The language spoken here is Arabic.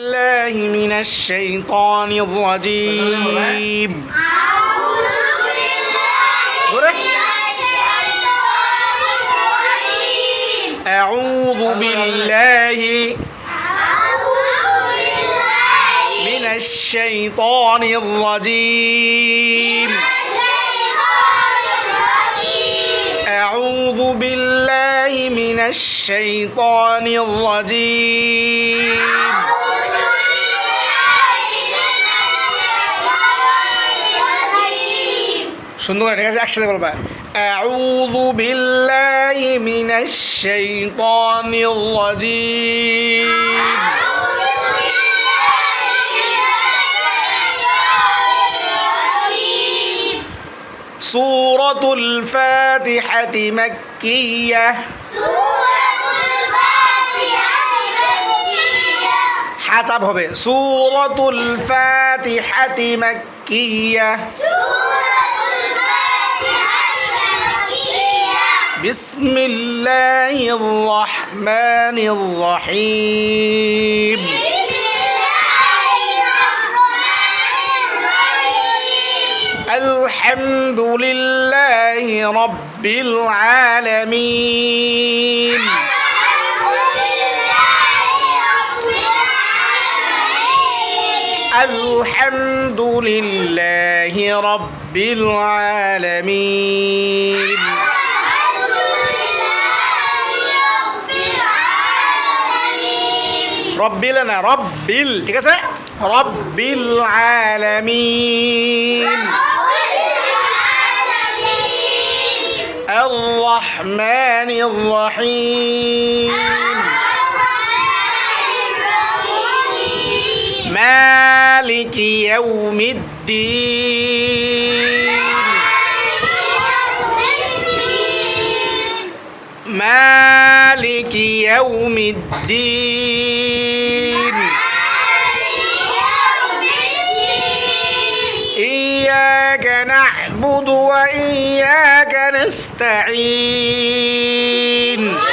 الله من الشيطان الرجيم. أعوذ بالله من الشيطان الرجيم. أعوذ بالله من الشيطان الرجيم. সুন্দর করে ঠিক আছে একসাথে বলবা أعوذ بالله من الشيطان الرجيم سورة الفاتحة مكية হাচাপ হবে সুরতুল ফাতিহাতি بسم الله الرحمن الرحيم. الحمد لله رب العالمين. الحمد لله رب العالمين. রব্বিল না রব্বিল ঠিক আছে রব্বিল আলামিন الرحمن الرحيم مالك يوم الدين مالك يوم الدين. إياك نعبد وإياك نستعين.